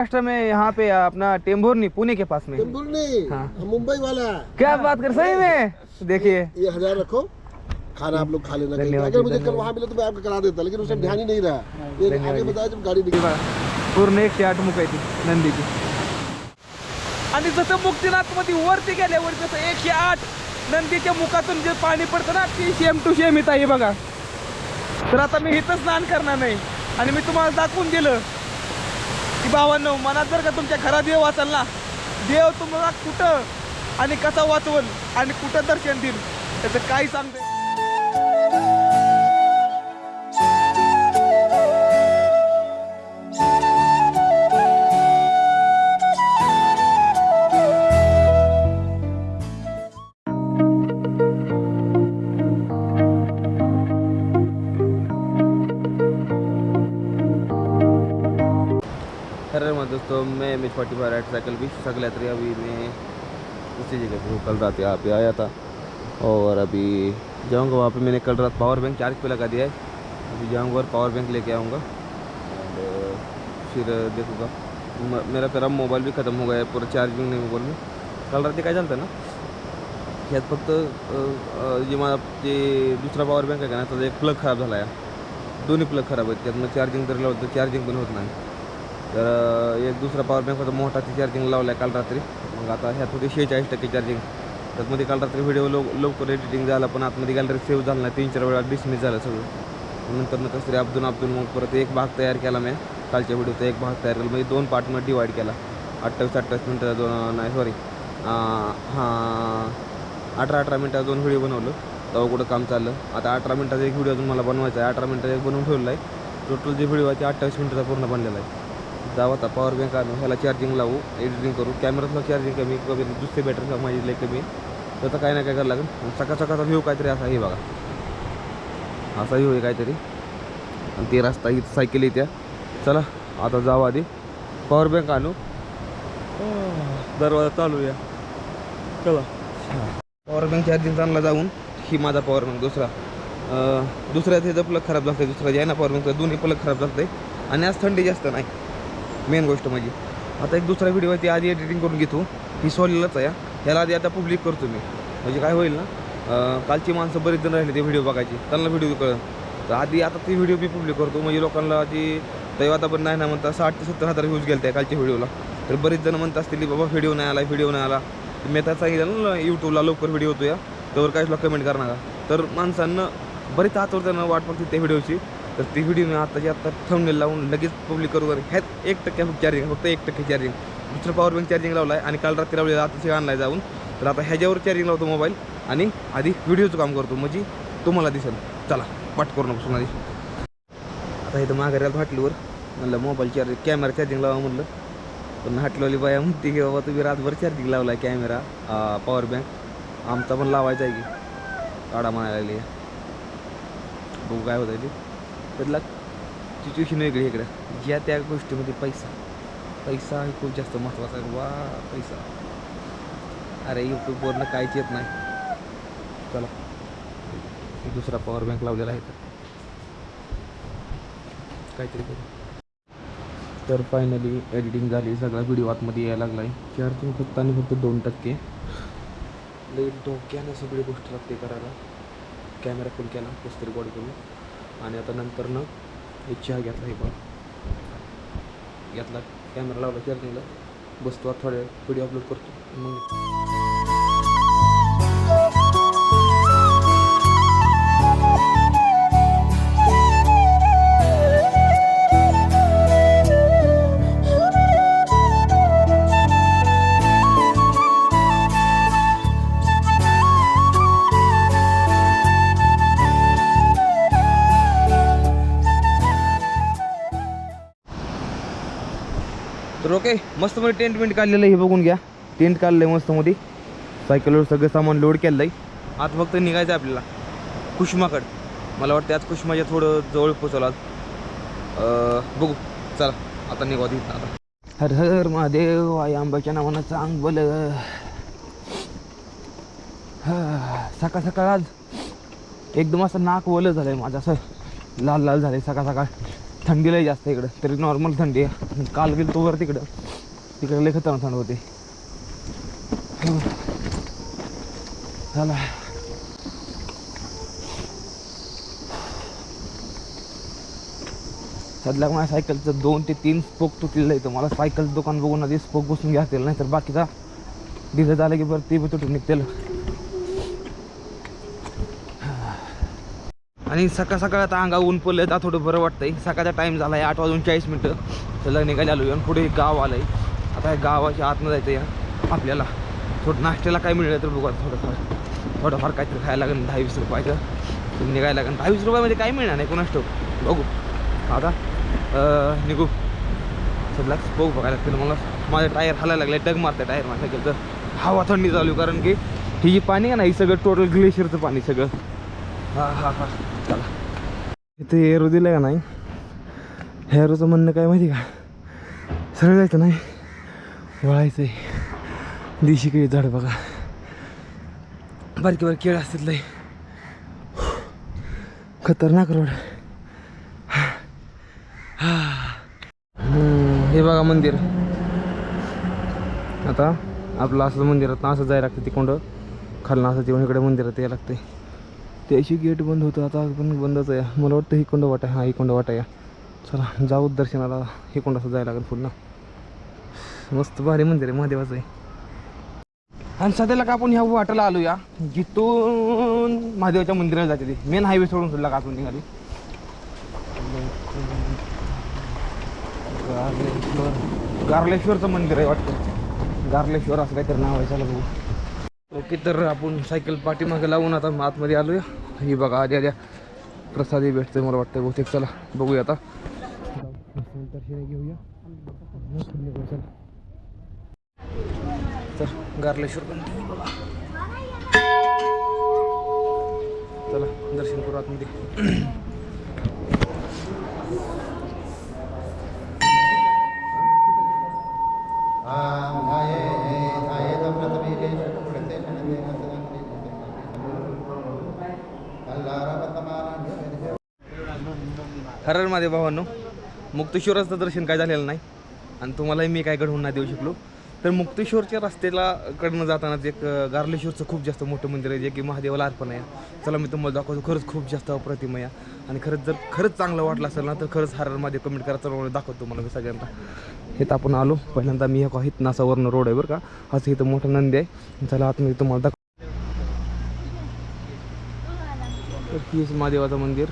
महाराष्ट्र में यहाँ पे अपना टेम्भोरनी पुणे के पास में। टेम्पुल नहीं हाँ। मुंबई वाला। क्या बात कर सही में? देखिए। ये हजार रखो। खाना आप लोग खा लेना अगर मुझे कल। वहाँ मिले तो मैं आपको करा देता लेकिन उसमें ध्यान ही नहीं रहा। ये आगे. बताया जब गाड़ी निकली। पूर्ण एकशे आठ ती नंदीची आणि जसं मुक्तीनाथमध्ये वरती गेल्यावर जसं एकशे आठ नंदीच्या मुखातून जे पाणी पडतं ना ती सेम टू सेम इथं आहे बघा. तर आता मी इथं स्नान करणार नाही. आणि मी तुम्हाला दाखवून दिलं भावांनो मनात जर का तुमच्या खरा देव असाल ना देव तुम्हाला कुठं आणि कसा वाचवल आणि कुठं दर्शन देईल त्याचं काही सांगते? फोर्टी फाइव राइड साइकिल भी सकल यात्री अभी मैं उसी जगह पे हूँ कल रात यहाँ पे आया था। और अभी जाऊँगा वहाँ पे, मैंने कल रात पावर बैंक चार्ज पे लगा दिया है। अभी जाऊँगा और पावर बैंक लेके आऊँगा। और फिर देखूँगा। मेरा तेरा मोबाइल भी खत्म हो गया है, पूरा चार्जिंग नहीं मोबाइल में। काल रात्री काय झालं ना? ह्यात फक्त जे माझा जे दुसरा पॉवर बँक आहे ना त्याचा एक प्लग खराब झाला आहे दोन्ही प्लग खराब आहेत त्यातनं चार्जिंग जर लावलं तर चार्जिंग पण होत नाही। तर एक दुसरा पॉवर बँक होता मोठा ती चार्जिंग लावला आहे काल रात्री. मग आता ह्यात होते शेहेचाळीस टक्के चार्जिंग त्यातमध्ये काल रात्री व्हिडिओ लो लवकर एडिटिंग झाला पण आतमध्ये गॅलरी सेव्ह झाला नाही. तीन चार वेळा डिसमिस झालं सगळं. नंतर मग कसं तरी अब्दून अब्दून मग परत एक भाग तयार केला मी. कालच्या व्हिडिओचा एक भाग तयार केला. म्हणजे दोन पार्टमध्ये डिवाईड केला. अठ्ठावीस अठ्ठावीस मिनटं दोन नाही सॉरी हां अठरा अठरा मिनटात दोन व्हिडिओ बनवलं. तेव्हा कुठं काम चाललं? आता अठरा मिनटाचा एक व्हिडिओ अजून मला बनवायचा आहे. अठरा मिनटाचा एक बनवून ठेवलेला आहे. टोटल जे व्हिडिओ आहे ते अठ्ठावीस मिनटाचा पूर्ण बनलेला आहे. जाऊ आता पॉवर बँक आणू ह्याला चार्जिंग लावू एडिटिंग करू. कॅमेरातलं चार्जिंग कमी कमी दुसरी बॅटरी माझी लई कमी. आता काय ना काय करायला लागेल. सकाळ सकाळचा व्ह्यू काहीतरी असा आहे बघा. असा व्ह्यू आहे काहीतरी. आणि ते रस्ता इथं सायकल येत्या. चला आता जाऊ आधी. पॉवर बँक आणू. दरवाजा चालू या चला. पॉवर बँक चार्जिंग चांगला जाऊन ही माझा पॉवर बँक दुसरा. दुसऱ्या त्याचं प्लग खराब झालं दुसरा जे आहे ना पॉवर बँकचा दोन्ही प्लग खराब झालं आणि आज थंडी जास्त नाही. मेन गोष्ट माझी आता एक दुसरा व्हिडिओ आहे ती आधी एडिटिंग करून घेतो. ही सॉलिलच आहे ह्याला आधी आता पब्लिक करतो मी. म्हणजे काय होईल ना कालची माणसं बरेच जण राहिले ते व्हिडिओ बघायची. त्यांना व्हिडिओ कळेल. तर आधी आता ती व्हिडिओ मी पब्लिक करतो. म्हणजे लोकांना ती दैव आता पण नाही ना म्हणता साठ ते सत्तर हजार व्ह्यूज गेलते कालच्या व्हिडिओला तर बरेच जण म्हणत असतील की बाबा व्हिडिओ नाही आला व्हिडिओ नाही आला. मी आता सांगितलं ना यूट्यूबला लवकर व्हिडिओ होतो या त्यावर काहीच कमेंट करणार तर माणसांना बरीच त्यांना वाट बघते त्या व्हिडिओची तर ती व्हिडिओ मी आत्ताची आत्ता थंबनेल लावून लगेच पब्लिक करू ह्यात एक टक्के चार्जिंग फक्त एक टक्के चार्जिंग दुसरं पॉवर बँक चार्जिंग लावला आहे आणि काल रात्री लावलेला आता आणला जाऊन. तर आता ह्याच्यावर चार्जिंग लावतो मोबाईल आणि आधी व्हिडिओचं काम करतो. म्हणजे तुम्हाला दिसेल. चला पाठ करू नको आधी आता इथं माघारी आलं हॉटलीवर. म्हणलं मोबाईल चार्जिंग कॅमेरा चार्जिंग लावा म्हणलं. पण हाटलवली बाया म्हणते की बाबा तुम्ही रातभर चार्जिंग लावला आहे कॅमेरा पॉवर बँक आमचा पण लावायचा आहे की. काढा म्हणायला लागली. बघू काय होतं ते. त्यातला सिच्युएशन वेगळी इकडं. ज्या त्या गोष्टीमध्ये पैसा. पैसा हे खूप जास्त महत्त्वाचा आहे. वा पैसा. अरे यूट्यूबवरनं काहीच येत नाही. चला. दुसरा पॉवर बँक लावलेला आहे तर काहीतरी करू. तर फायनली एडिटिंग झाली. सगळा व्हिडिओ आतमध्ये यायला लागला आहे चार्जिंग फक्त आणि फक्त दोन टक्के. लई डोक्यानं सगळी गोष्ट लागते करायला. कॅमेरा फुल केला. कसतरी बॉडी करून. आणि आता नंतर ना एक चहा घेतला हे पण घेतला कॅमेरा लावला चार्जिंगला बसतो आता थोड्या व्हिडिओ अपलोड करतो. मग मस्त मध्ये टेंट वेंट काढलेलं आहे हे बघून घ्या. टेंट काढलं आहे मस्त मध्ये. सायकलवर सगळं सामान लोड केलं आहे आज फक्त निघायचं आहे आपल्याला. कुष्माकड मला वाटतं आज कुष्माच्या थोडं जवळ पोचवलं आज. बघू. चला आता निघा तिथं आता. हर हर महादेव आई आंबाच्या नावानं चांग बोल. सकाळ सकाळ आज एकदम असं नाक ओलं झालंय माझं. असं लाल लाल झालंय सकाळ सकाळ. थंडीलाही जास्त इकडं. तरी नॉर्मल थंडी आहे. काल गेलो तो वर तिकडं. तिकडे लय खतरनाक थंड होते. झाला सध्या माझ्या सायकलचं दोन ते तीन स्पोक तुटलेलं आहे तर मला सायकलचं दुकान बघून आधी स्पोक बसून घ्यातील नाही तर बाकीचा डिझेल झालं की बरं ते बी तुटून निघतील. आणि सकाळ सकाळ आता अंगा ऊन पडलं आता थोडं बरं वाटतंय. सकाळचा टाईम झाला आहे आठ वाजून चाळीस मिनटं. त्याला निघायला आलो आणि पुढे गाव आलं आहे आता गावाच्या आतनं जायचं या आपल्याला थोडं नाश्त्याला काय मिळलं तर बघा थोडंफार. थोडंफार काहीतरी खायला लागेल दहा वीस रुपयाचं तुम्ही निघायला लागेल. दहा वीस रुपयामध्ये काय मिळणार नाही कोणास ठाऊक. बघू. आता निघू. सगळा बघू बघायला लागतील. मला माझे टायर हालायला लागले डग मारते टायर माझ्या तर. हवा थंडी चालू कारण की ही जी पाणी आहे ना ही सगळं टोटल ग्लेशियरचं पाणी सगळं. हां हां हां. चला. इथे एरो दिलं का नाही? हेरोचं म्हणणं काय माहिती का? सरळ जायचं नाही. वळायचं आहे दिशी केळी झाड बघा. बारकी बारकी केळ असतात लय. खतरनाक रोड. हे बघा मंदिर. आता आपलं असं मंदिरात असं जायला लागतं तिकोंड खालनं असं जेवण इकडे मंदिरात यायला लागते त्याशी गेट बंद होतं आता पण बंदच आहे. मला वाटतं हिकोंड वाटा हा हिकोंड वाटा या. चला जाऊ दर्शनाला. हिकोंड असं जायला लागेल पुन्हा मस्त भारी मंदिर आहे महादेवाचं आहे. आणि सध्याला का आपण ह्या वाटाला आलो या? जिथून महादेवाच्या मंदिराला जाते ते. मेन हायवे सोडून सुद्धा का आपण निघाली? गार्लेश्वर गार्लेश्वरचं मंदिर आहे वाटतं. गार्लेश्वर असं काहीतरी नाव आहे चला बघू. ओके तर आपण सायकल पाठीमागे लावून आता आतमध्ये आलो या ही बघा आधी आद्या प्रसादी भेटते मला वाटतं बहुतेक. चला बघूया आता. घेऊया चला तर गार्लेश्वर पण बघा चला दर्शन करू आतमध्ये. हरर माझे भावांनो मुक्तेश्वराचं दर्शन काय झालेलं नाही आणि तुम्हालाही मी काय घडवून नाही देऊ शकलो. तर मुक्तेश्वरच्या रस्त्याला कडनं जाताना एक गार्लेश्वरचं खूप जास्त मोठं मंदिर आहे जे की महादेवाला अर्पण आहे. चला मी तुम्हाला दाखवतो खरंच खूप जास्त अप्रतिम आहे. आणि खरंच जर खरंच चांगलं वाटलं असेल ना तर खरंच हररमध्ये कमेंट करा. चला दाखवतो तुम्हाला मी सगळ्यांना. हे तर आपण आलो. पहिल्यांदा मी एक इथं असा रोड आहे बरं का. असं इथं मोठं नंदी आहे. चला आतमध्ये तुम्हाला दाखव महादेवाचं मंदिर.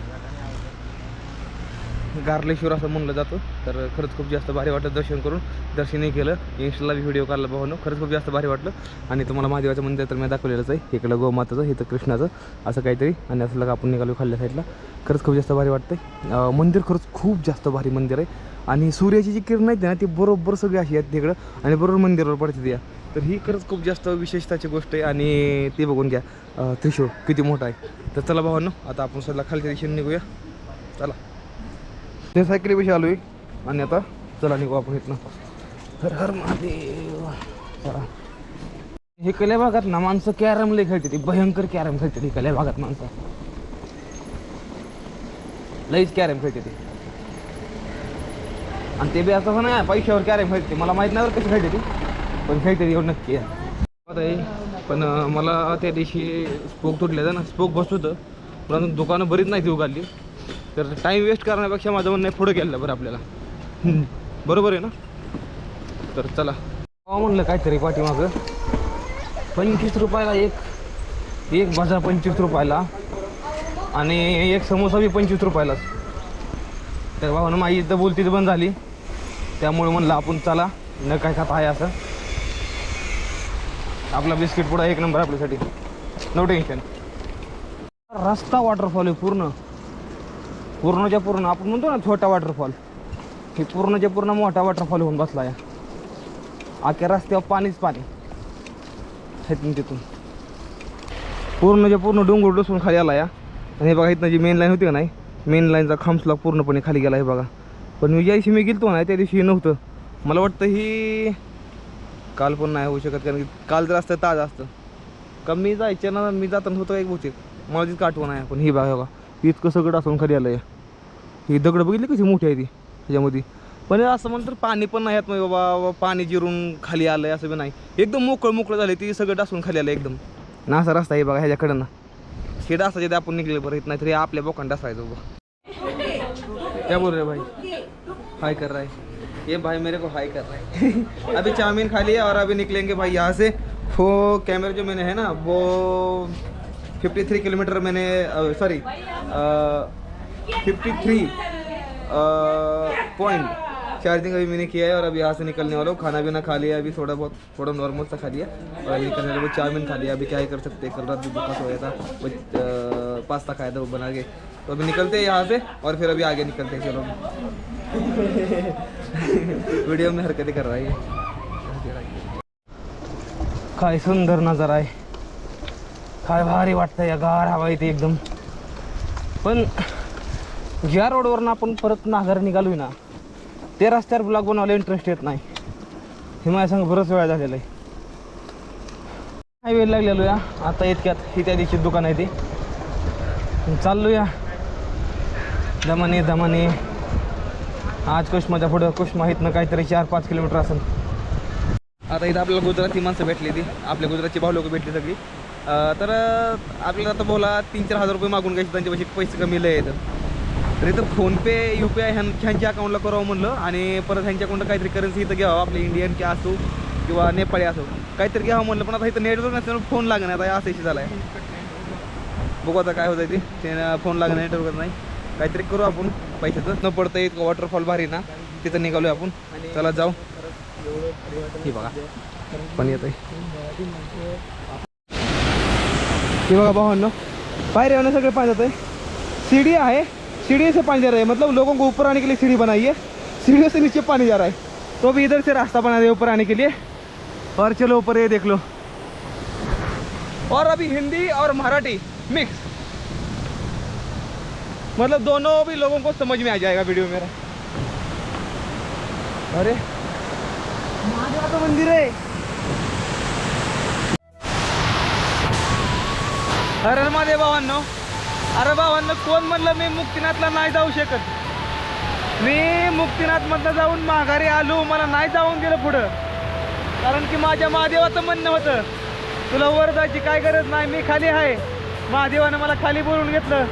गार्लेश्वर असं म्हणलं जातं. तर खरंच खूप जास्त भारी वाटलं दर्शन करून. दर्शनही केलं. इन्स्टाला व्हिडिओ काढला भावानं खरंच खूप जास्त भारी वाटलं. आणि तुम्हाला महादेवाचं मंदिर तर मी दाखवलेलंच आहे. इकडं गोमाताचं इथं कृष्णाचं असं काहीतरी. आणि असं लगा आपण निघालो खाल्ल्या साईडला खरंच खूप जास्त भारी वाटतंय. मंदिर खरंच खूप जास्त भारी मंदिर आहे. आणि सूर्याची जी किरण आहेत ना ती बरोबर सगळी अशी आहेत तिकडं. आणि बरोबर मंदिरावर पडते या तर ही खरंच खूप जास्त विशेषताची गोष्ट आहे. आणि ते बघून घ्या. त्रिशूळ किती मोठा आहे. तर चला भावांनो आता आपण सध्या खालच्या दिशेने निघूया. चला. ते सायकलीपेक्षा आहे आणि आता चला निघू आपण इथनं. हर हर महादेव. चला. हे कल्या भागात ना माणसं कॅरम लय खेळते ती भयंकर कॅरम खेळते ती कल्या भागात माणसं. लईच कॅरम खेळते ती आणि ते बी असं नाही पैशावर कॅरम खेळते मला माहीत नाही बरं कशी खेळते ती पण खेळते ती एवढं नक्की आहे पण मला त्या दिवशी स्पोक तुटले ना. स्पोक बसत होतं. पण दुकानं बरीच नाही ती उघडली. तर टाईम वेस्ट करण्यापेक्षा माझं म्हणणं पुढं गेलं बरं आपल्याला. बरोबर आहे ना? तर चला. म्हणलं काहीतरी पाठीमागं. पंचवीस रुपयाला एक एक भाजा पंचवीस रुपयाला आणि एक समोसा बी पंचवीस रुपयालाच तर भावानं माझी इथं बोलतीच बंद झाली. त्यामुळे म्हणलं आपण चला न काय खात आहे असं. आपला बिस्किट पुढा एक नंबर आपल्यासाठी. नो टेन्शन रस्ता वॉटरफॉल आहे पूर्ण. पूर्णच्या पूर्ण आपण म्हणतो ना छोटा वॉटरफॉल हे पूर्णच्या पूर्ण मोठा वॉटरफॉल होऊन बसला या. अख्या रस्त्यावर पाणीच पाणी. तिथून तिथून. पूर्णच्या पूर्ण डोंगर डोसून खाली आला या. आणि हे बघा इथनं जी मेन लाईन होती का नाही मेन लाईनचा खांबसला पूर्णपणे खाली गेला हे बघा. पण मी ज्या दिवशी मी गेलतो ना त्या दिवशी नव्हतं. मला वाटतं ही काल पण नाही होऊ शकत कारण की काल जर असतं ताज असतं. कमी जायचं ना मी जाताना होतं एक बहुतेक. मला तिथं आठवण आहे पण ही बघा बघा. इतकं सगळं असून खाली आलं आहे ही दगड बघितली कशी मोठी आहे ती ह्याच्यामध्ये. पण असं म्हणतं पाणी पण नाही येत नाही बाबा बाबा पाणी जिरून खाली आलं आहे असं बी नाही. एकदम मोकळं मोकळं झालं ती सगळं डासून खाली आलं एकदम. ना असा रस्ता आहे बघा ह्याच्याकडं ना हे डासाचे आपण निघले बरं नाही तरी आपल्या बोकांना डासायचं बघा क्या बोल रहे भाई. हाय कर रहा है ये भाई मेरे को हाई कर रहा है अभी चाउमीन खा लिया और अभी निकलेंगे भाई यहाँ से. हो, वो कैमरा जो मैंने है ना वो 53 किलोमीटर मैंने सॉरी 53 पॉइंट चार्जिंग अभी मैंने किया है और अभी यहाँ से निकलने वाला हूँ। खाना पीना खा लिया अभी, थोड़ा बहुत, थोड़ा नॉर्मल सा खा लिया और अभी निकलने वाला। चाउमीन खा लिया अभी क्या ही कर सकते कल रात भी भूखा सोया था वो पास्ता खाया था वो बना के। तो अभी निकलते हैं यहाँ से और फिर अभी आगे निकलते हैं, चलो। वीडियो में हरकतें कर रहा है. काय सुंदर नज़र आहे काय भारी वाटतं या गार हवा इथे एकदम. पण ज्या रोडवरनं आपण परत नागर निघालो ना ते रस्त्यावर ब्लॉग बनवायला इंटरेस्ट येत नाही. हे माझ्या संग बरंच वेळा झालेलं आहे. वेळ लागलेलो या आता इतक्यात ही त्या दिवशी दुकान आहे ते. चाललो या दमाने दमाने आज कुष्माच्या पुढं कुष्मा इथनं काहीतरी चार पाच किलोमीटर असेल आता इथं आपल्याला गुजराती माणसं भेटली ती आपल्या गुजरातची भाऊ लोक भेटली सगळी. तर आपल्याला आता बोला तीन चार हजार रुपये मागून घ्यायचे त्यांच्यापाशी पैसे कमी लय येतात तर इथं फोनपे यू पी आय ह्यां ह्यांच्या अकाउंटला करावं म्हणलं आणि परत ह्यांच्या अकाउंटला काहीतरी करन्सी इथं घ्यावं आपले इंडियन की असो किंवा नेपाळी असो. काहीतरी घ्यावं म्हणलं पण आता इथं नेटवर्क नसल्यामुळे फोन लागणार आता असं झाला आहे बघू आता काय होतं ते. ते फोन लागणार नेटवर्क नाही. काहीतरी करू आपण पैशाचं. न पडतं इतकं वॉटरफॉल भारी ना. तिथं निघालोय आपण. चला जाऊ. हे बघा. पण येत हे बघा भावांनो बाहर आने सगळे पानी जाते सीढ़ी है सीढ़ी से पानी जा रहा है मतलब लोगों को ऊपर आने के लिए सीढ़ी बनाई है सीढ़ियों से नीचे पानी जा रहा है तो अभी इधर से रास्ता बना दिया ऊपर आने के लिए और चलो ऊपर ये देख लो और अभी हिंदी और मराठी मिक्स मतलब दोनों भी लोगों को समझ में आ जाएगा वीडियो मेरा। अरे तो मंदिर है। अरे महादेव भावांनो अरे भावांनो कोण म्हणलं मी मुक्तीनाथला नाही जाऊ शकत? मी मुक्तीनाथमधनं जाऊन माघारी आलो मला नाही जाऊन दिलं पुढं. कारण की माझ्या महादेवाचं म्हणणं होतं तुला वर जायची काय गरज नाही मी खाली आहे. महादेवानं मला खाली बोलून घेतलं.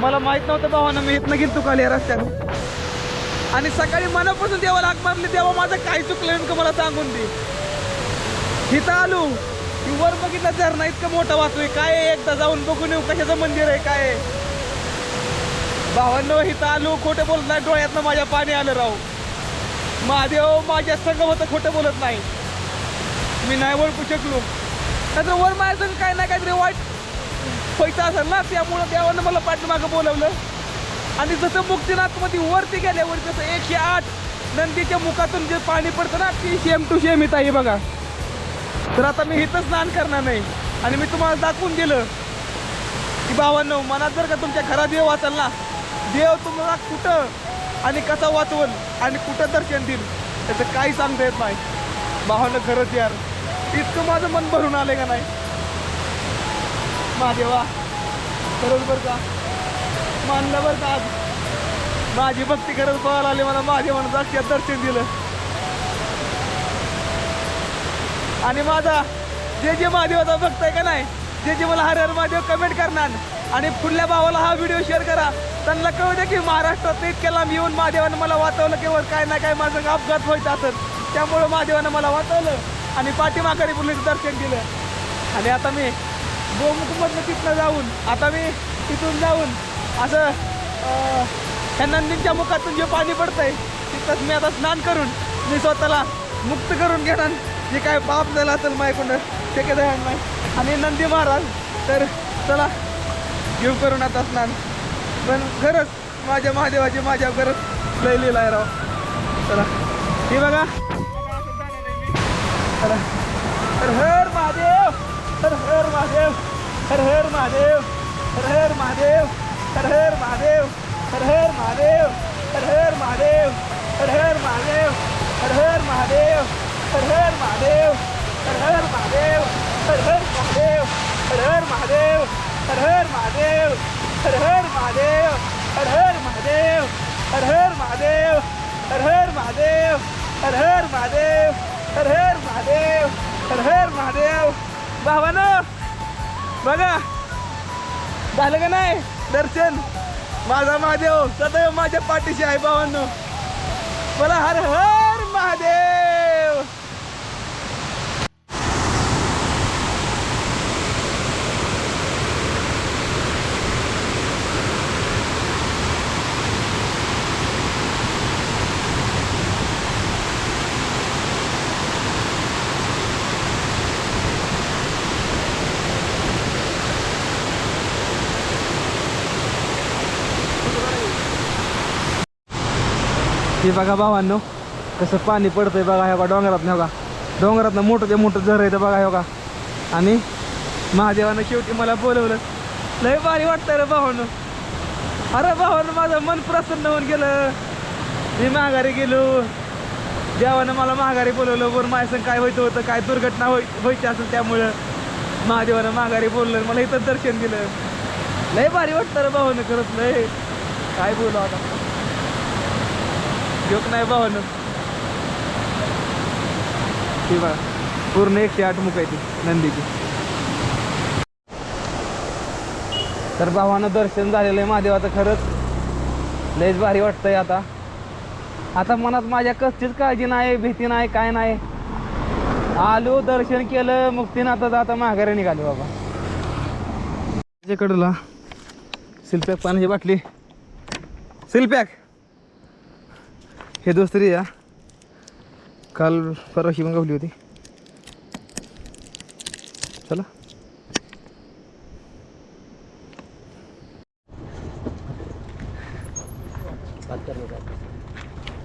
मला माहीत नव्हतं भावानं मी इथनं गेलो खाली या रस्त्यानं. आणि सकाळी मनापासून देवाला आग मारली तेव्हा माझं काय चुकलं नेमकं मला सांगून दे. इथं आलो की वर बघितलं झरणा इतकं मोठा वाचतोय काय आहे? एकदा जाऊन बघून येऊ कशाचं मंदिर आहे काय आहे? भावांनो इथं आलो खोटं बोलत नाही डोळ्यातनं माझ्या पाणी आलं राहू महादेव माझ्या संग होतं खोटं बोलत नाही. मी नाही ओळखू शकलो. नंतर वर माझ्या संग काय ना काहीतरी वाईट पैसा असेल ना त्यामुळं देवानं मला पाठीमागं बोलवलं. आणि जसं मुक्तीनाथमध्ये वरती गेल्यावर जसं एकशे आठ नंदीच्या मुखातून जे पाणी पडतं ना ती सेम टू सेम येत आहे बघा. तर आता मी इथंच स्नान करणार नाही. आणि मी तुम्हाला दाखवून दिलं की भावांनो मनात जर का तुमच्या खरा देव वाचल ना देव तुम्हाला कुठं आणि कसा वाचवल आणि कुठं दर्शन देईल त्याचं काही सांगता येत नाही. भावानं खरंच यार इतकं माझं मन भरून आले का नाही? महादेवा खरंच बरं का? मानलं बरं का आज? माझी भक्ती खरंच पळायला आली मला महादेवानं जास्त दर्शन दिलं. आणि माझा जे जे महादेवाचा भक्त आहे का नाही जे जे मला हर हर महादेव कमेंट करणार आणि पुढल्या भावाला हा व्हिडिओ शेअर करा. त्यांना कळू द्या की महाराष्ट्रात इतक्या लांब येऊन महादेवानं मला वाचवलं केवळ काय ना काय माझं अपघात व्हायचं असेल. त्यामुळं महादेवानं मला वाचवलं आणि पाठीमाघारी मुलीचं दर्शन दिलं. आणि आता मी गोमुखमधनं तिथनं जाऊन आता मी तिथून जाऊन असं ह्या नंदींच्या मुखातून जे पाणी पडतंय तिथंच मी आता स्नान करून मी स्वतःला मुक्त करून घेणार. जे काय पाप झालं असेल मायकुंड ते काय ध्यान नाही. आणि नंदी महाराज तर चला घेऊ करून आता स्नान. पण खरंच माझ्या महादेवाची माझ्या खरंच लय आहे राव. चला. हे बघा. चला हर हर महादेव हर हर महादेव हर हर महादेव हर हर महादेव हर हर महादेव हर हर महादेव हर हर महादेव हर हर महादेव हर हर महादेव. हर हर महादेव हर हर महादेव हर हर महादेव हर हर महादेव हर हर महादेव हर हर महादेव हर हर महादेव हर हर महादेव हर हर महादेव हर हर महादेव हर हर महादेव हर हर महादेव भावानो बघा झालं का नाही दर्शन माझा महादेव सदैव माझ्या पाठीशी आहे भावांनो मला हर हर महादेव हे बघा भावांनो कसं पाणी पडतंय बघा हे बघा डोंगरात बघा. डोंगरातनं मोठं ते मोठं झर आहे ते बघा हे आणि महादेवानं शेवटी मला बोलवलं. लय भारी वाटतंय रे भावानं. अरे भावानं माझं मन प्रसन्न होऊन गेलं. मी माघारी गेलो. देवानं मला माघारी बोलवलं. बरं माझ्या काय व्हायचं होतं काय दुर्घटना होय व्हायची असेल त्यामुळं महादेवानं माघारी बोललं मला इथं दर्शन दिलं. लय भारी वाटतं रे भावानं खरंच लय. काय बोलू आता. जोक नाही भावानं ती बघा पूर्ण एकशे आठ मुख आहे ती नंदीची. तर भावानं दर्शन झालेलं आहे महादेवाचं खरंच. लयच भारी वाटतंय आता. आता मनात माझ्या कसलीच काळजी नाही भीती नाही काय नाही. आलो दर्शन केलं मुक्तीनाथाचं आता माघारी निघाले बाबा. त्याच्याकडला सिलपॅक पाण्याची बाटली. सिलपॅक हे दुसरी या. काल परवाशी पण गावली होती. चला.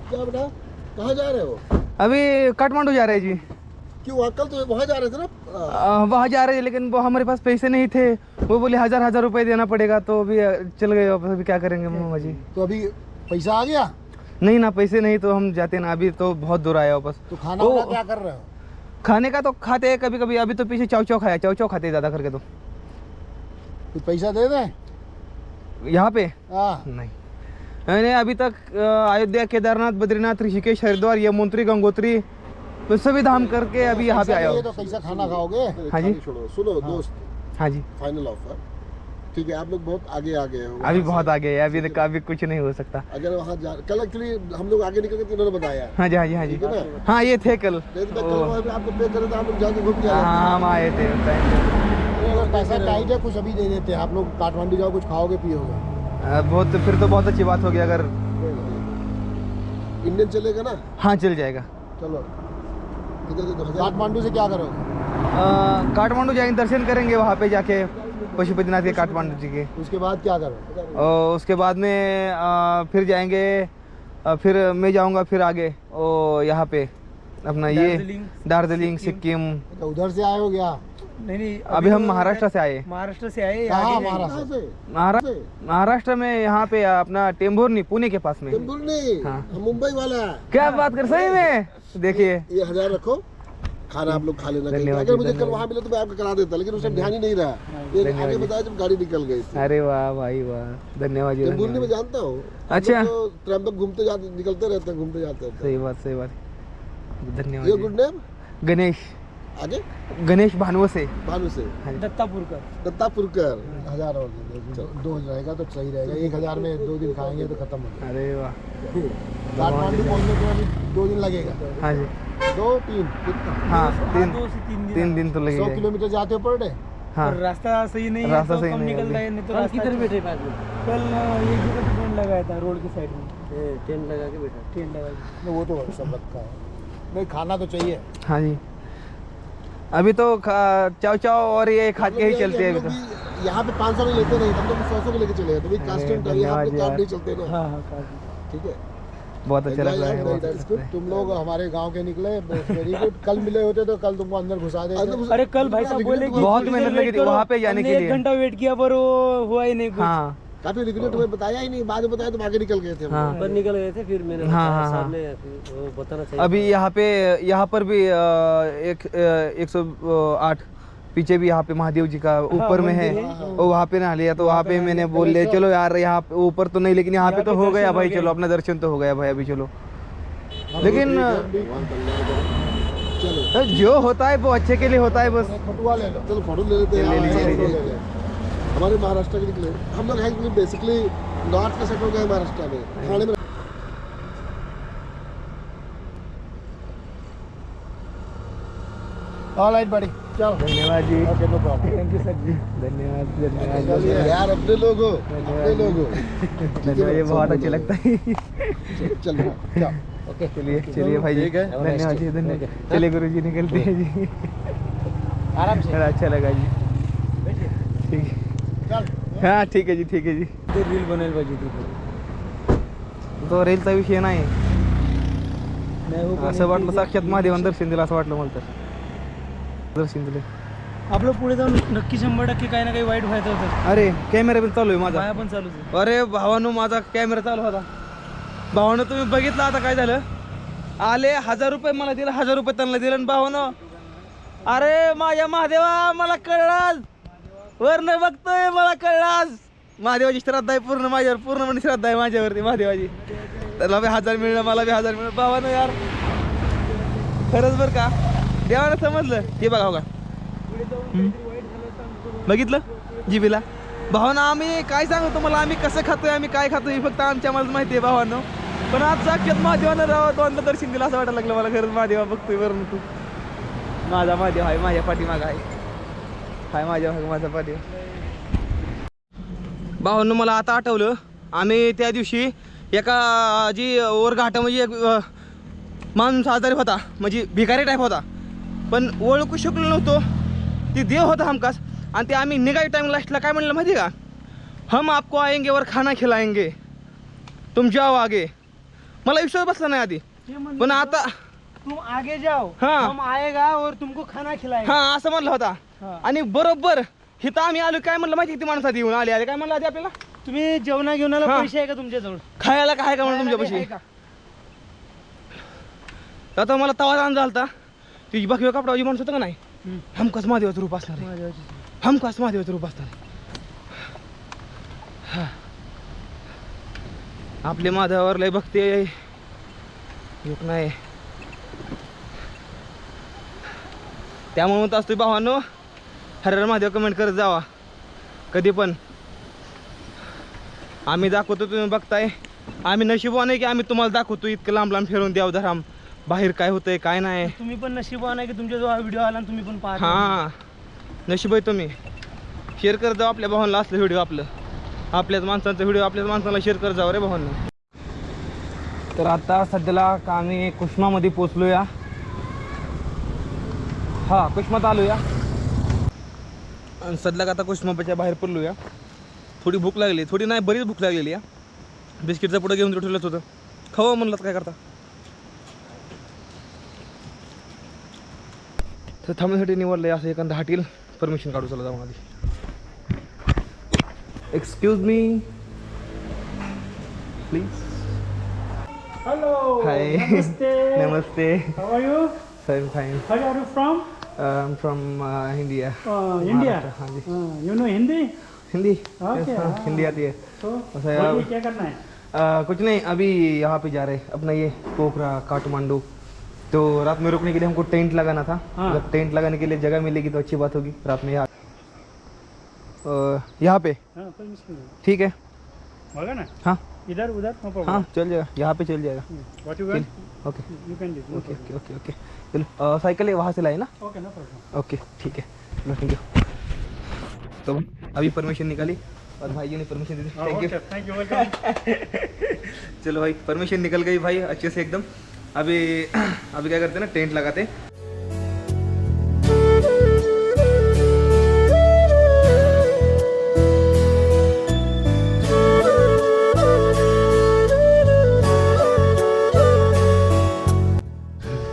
क्या बेटा कहाँ जा रहे हो? अभी काठमांडू जा रहे जी. क्यों कल तो वहाँ जा रहे थे ना? आ, वहाँ जा रहे हैं लेकिन वो हमारे पास पैसे नहीं थे. वो बोले हज़ार हज़ार रुपए देना पड़ेगा तो अभी चल गए वापस अभी क्या करेंगे मामा जी? तो अभी पैसा आ गया? नहीं ना पैसे नहीं तो हम जाते ना अभी तो बहुत दूर आया वापस तो खाना वाना क्या कर रहे हो? खाने का तो खाते हैं कभी कभी अभी तो पीछे चाव चाव खाया चाव चाव खाते ज़्यादा करके तो। कुछ पैसा दे दें? यहाँ पे? हाँ। नहीं। मैंने अभी तक अयोध्या केदारनाथ बद्रीनाथ ऋषिकेश हरिद्वार यमुनोत्री गंगोत्री तो सभी धाम करके अभी यहाँ पे आया ये तो कैसा खाना खाओगे? हाँ जी। छोड़ो सुनो दोस्त। हाँ जी। फाइनल ऑफ़र ठीक है आप लोग बहुत आगे आ गए हो। अभी बहुत आगे है अभी अभी कुछ नहीं हो सकता। अगर वहाँ जा कल एक्चुअली हम लोग आगे निकल तो इन्होंने बताया। हाँ जी हाँ जी हाँ जी। है ना? हाँ ये थे कल। तो आपको पे करे तो आप लोग जाके घूम के हाँ हम आए थे पैसा टाइट है कुछ अभी दे देते हैं। आप लोग काठमांडू जाओ कुछ खाओगे पियोगे। बहुत फिर तो बहुत अच्छी बात होगी अगर इंडियन चलेगा ना? हाँ चल जाएगा। चलो। काठमांडू से क्या करोगे? काठमांडू जाएँगे दर्शन करेंगे वहाँ पे जाके। पशुपतिनाथ के काठमांडू जी के। उसके बाद क्या करोगे और उसके बाद में फिर जाएँगे फिर मैं जाऊँगा फिर आगे ओ यहाँ पे अपना ये दार्जिलिंग सिक्किम। तो उधर से आए हो क्या? नहीं नहीं अभी अभी हम महाराष्ट्र से आए। महाराष्ट्र से आए। महाराष्ट्र महाराष्ट्र महाराष्ट्र में यहाँ पे अपना टेम्भोरनी पुणे के पास में। हाँ। मुंबई वाला क्या बात कर सही में देखिए। ये हज़ार रखो। खाना आप लोग खा लेना कहीं। धन्यवाद अगर मुझे कल वहाँ मिला तो मैं आपका करा देता लेकिन उस टाइम ध्यान ही नहीं रहा। ये आगे बताया जब गाड़ी निकल गई अरे वाह भाई वाह। धन्यवाद जी टेम्पुर में जानता हूँ। अच्छा। लोग तो त्र्यंबक घूमते जाते निकलते रहते हैं घूमते जाते रहते सही बात सही बात। हैं ये धन्यवाद गुड नेम। गणेश। आगे? गणेश भानुवसे भानु से। दत्तापुर का दत्तापुरकर। हज़ार और दो। रहेगा तो सही रहेगा। एक हज़ार में दो दिन खाएँगे तो खत्म हो अरे वाह। काठमांडू पहुँचने के बाद दो दिन लगेगा। हाँ जी। दो तीन कितना? हाँ तीन। दो से तीन दिन तीन दिन तो सौ किलोमीटर जाते हो पर डे? हाँ। रास्ता सही नहीं रास्ता तो सही नहीं निकल रहा है नहीं तो रास्ता किधर बैठे कल अ, एक जगह पे टेंट लगाया था रोड के साइड में। टेंट लगा के बैठा। टेंट लगा के। वो तो सब रखा है। नहीं खाना तो चाहिए। हाँ जी। अभी तो चाव चाव और ये खा के ही चलते हैं अभी तो। यहाँ पे पाँच सौ लेते नहीं हम लोग सौ सौ लेके चले जाते कांस्टेंट यहाँ पे कार्ड नहीं चलते ना। हाँ हाँ ठीक है। बहुत अच्छा लग रहा है अच्छा. लग तुम लोग हमारे गाँव के निकले वेरी गुड कल मिले होते तो कल तुमको अंदर घुसा देते। अरे कल भाई साहब बोले कि बहुत मेहनत लगी थी। वहाँ पे जाने के एक लिए। घंटा वेट किया पर वो हुआ ही नहीं कुछ। हाँ। काफ़ी रिग्रेट तुम्हें बताया ही नहीं बाद में बताया तुम आगे निकल गए थे। हम हाँ। पर निकल गए थे फिर मैंने हाँ, हाँ, साहब ने फिर वो बताना चाहिए अभी यहाँ पे यहाँ पर भी एक एक सौ आठ। पीछे भी यहाँ पे महादेव जी का ऊपर में है। वो वहाँ पे नहा लिया तो वहाँ पे मैंने बोल लिया चलो यार यहाँ पे ऊपर तो नहीं लेकिन यहाँ पे तो हो गया भाई चलो अपना दर्शन तो हो गया भाई अभी चलो। लेकिन चलो। जो होता है वो अच्छे के लिए होता है बस। फ़ोटो ले लो। चलो फ़ोटो ले लेते हैं। ले लीजिए, हाँ, ले लीजिए। हमारे महाराष्ट्र के निकले। हम लोग हैं बेसिकली नॉर्थ के सेट हो गए महाराष्ट्र में। ठाणे में ऑल राइट बड़ी चलो धन्यवाद जी। Okay no problem thank you sir ji. धन्यवाद धन्यवाद। यार अपने लोग हो अपने लोग। हो धन्यवाद ये बहुत अच्छा लगता है। चलो ओके चलिए चलिए भाई जी। ठीक है। धन्यवाद जी धन्यवाद। चलिए गुरु जी निकलते हैं जी। आराम से। बड़ा अच्छा लगा जी। ठीक है। चल। हाँ ठीक आहे जी ठीक आहे जी। ते रील बनायला पाहिजे तिथे तो रेलचा विषय नाही हो, असं वाटलं साक्षात महादेवान दर्शन दिलं असं वाटलं मला तर दर्शन दिलं आपलं पुढे जाऊन नक्की शंभर टक्के काही ना काही वाईट व्हायचं होतं. अरे कॅमेरा पण चालू आहे माझा. माया पण चालूच आहे. अरे भावानो माझा कॅमेरा चालू होता. भावानं तुम्ही बघितलं आता काय झालं? आले हजार रुपये मला दिलं हजार रुपये त्यांना दिलं आणि भावानं अरे माझ्या महादेवा मला कळलं आज. वरनं बघतोय मला कळलं आज. महादेवाची श्रद्धा आहे पूर्ण माझ्यावर पूर्णपणे श्रद्धा आहे माझ्यावरती महादेवाची. त्याला बी हजार मिळलं मला बी हजार मिळलं. भावानं यार. खरंच बरं का? देवाला समजलं. हे बघा बघा का? बघितलं? जिबीला भावना आम्ही काय सांगू तुम्हाला? आम्ही कसं खातोय आम्ही काय खातोय हे फक्त आमच्या मला माहिती आहे भावांनो. पण आज साक्षात महादेवानं राव दोनदा दर्शन दिलं असं वाटायला लागलं मला. खरंच महादेवा बघतोय बरं तू. माझा महादेव आहे माझ्या पाठीमाग आहे हाय माझ्या भाग माझा पाठीव भावांनो मला आता आठवलं. आम्ही त्या दिवशी एका जी ओरघाटं म्हणजे एक माणूस आजारी होता. म्हणजे भिकारी टाईप होता. पण ओळखू शकलो नव्हतो. ती देव होता हमखास. आणि ते आम्ही निघाई टाइम लास्टला काय म्हणलं माहिती का? हम आपको आएंगे और खाना खिलाएंगे. तुम जाओ आगे. मला विश्वास बसला नाही आधी. ते पण आता तुम आगे जाओ. हाँ. हम आएगा और तुमको खाना खिलाएगा. हा असं म्हणलं होता. आणि बरोबर हिथं आम्ही आलो. काय म्हणलं माहिती किती माणसं आधी येऊन? आले आले. काय म्हणलं आधी आपल्याला? तुम्ही जेवणा घेऊनाला हा. पैसे आहे का तुमच्याजवळ खायला काय का म्हणलं आहे तुमच्यापाशी का? आता मला तवा अंदाज आलता तुझी बाकी कपडाची माणूस होतं का नाही. हमकाच महादेवाचं रूप असणार आहे. हमखास महादेवाचं रूप असणार आहे. आपले महादेवावर लय भक्ती आहे. एक नाही. त्यामुळे म्हणत असतो भावानो हर महादेव कमेंट करत जावा. कधी पण. आम्ही दाखवतो तुम्ही बघताय. आम्ही नशिबवान आहे की आम्ही तुम्हाला दाखवतो इतकं लांब लांब फिरून द्याव धराम बाहेर काय होतंय काय नाही. तुम्ही पण नशीबवान आहे की तुमच्या जवळ व्हिडिओ आला आणि तुम्ही पण पाहता? हा. नशीब आहे तुम्ही. शेअर कर जाऊ आपल्या भावांना असलं व्हिडिओ आपलं. आपल्याच माणसांचा व्हिडिओ आपल्याच माणसाला शेअर कर जाऊ रे भावांना. तर आता सध्याला का आम्ही कुष्मामध्ये पोचलो या हा कुष्मात आलो या आणि सध्याला आता कुष्माच्या बाहेर पडलो या थोडी भूक लागली. थोडी नाही बरीच भूक लागलेली या बिस्किटचं पुढं घेऊन ठेवलंच होतं. खावा म्हणलं काय करता? तर थांबण्यासाठी निवडलं असं एखादं हॉटेल. परमिशन काढू चला जाऊन आधी. Excuse me please hello hi Namaste how are you fine fine Where are you from? From India Uh, India. हाँ जी. Uh, you know Hindi? Hindi Okay, Yes, हाँ। हिंदी आती है. So, अच्छा यार। बोलिए क्या करना है? आ, कुछ नहीं अभी यहाँ पे जा रहे अपना ये पोखरा काठमांडू. तो रात में रुकने के लिए हमको टेंट लगाना था। हाँ। जब टेंट लगाने के लिए जगह मिलेगी तो अच्छी बात होगी रात में यहाँ यहाँ पे। हाँ, ठीक है। होगा ना? हाँ। इधर उधर हाँ चल जाएगा। यहाँ पे चल जाएगा। Want okay. Okay okay okay okay. चलो साइकिल वहाँ से लाए ना? ओके नो ओके ठीक है। थैंक यू तो अभी परमिशन निकाली। और भाई ने परमिशन दे दी। थैंक यू थैंक यू चलो भाई परमिशन निकल गई भाई अच्छे से एकदम। अभी अभी क्या करते हैं ना टेंट लगाते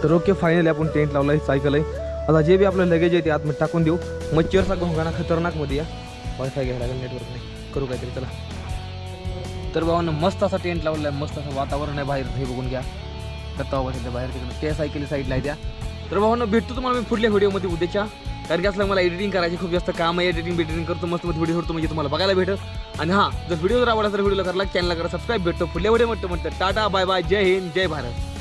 तर ओके फायनली आपण टेंट लावला आहे सायकल आहे. आता जे बी आपलं लगेज आहे ते आतमध्ये टाकून देऊ. मच्छरचा घोंगाणा खतरनाकमध्ये या. वायफाय घ्यायला लागेल नेटवर्क नाही. करू काहीतरी चला. तर बाबांना मस्त असा टेंट लावलेला आहे मस्त असं वातावरण आहे बाहेर हे बघून घ्या. दत्ता बाबा बाहेर तिकडे त्या सायकली साईडला आहे त्या. तर भावानं भेटतो तुम्हाला मी पुढल्या व्हिडिओमध्ये उद्याच्या. कारण की असलं मला एडिटिंग करायची खूप जास्त काम आहे. एडिटिंग बिडिटिंग करतो मस्त मस्त व्हिडिओ सोडतो म्हणजे तुम्हाला बघायला भेटत आणि हां जर व्हिडिओ जर आवडला तर व्हिडिओला करा चॅनलला करा सबस्क्राईब भेटतो. पुढल्या व्हिडिओ म्हणतो म्हणतं टाटा बाय बाय जय हिंद जय भारत.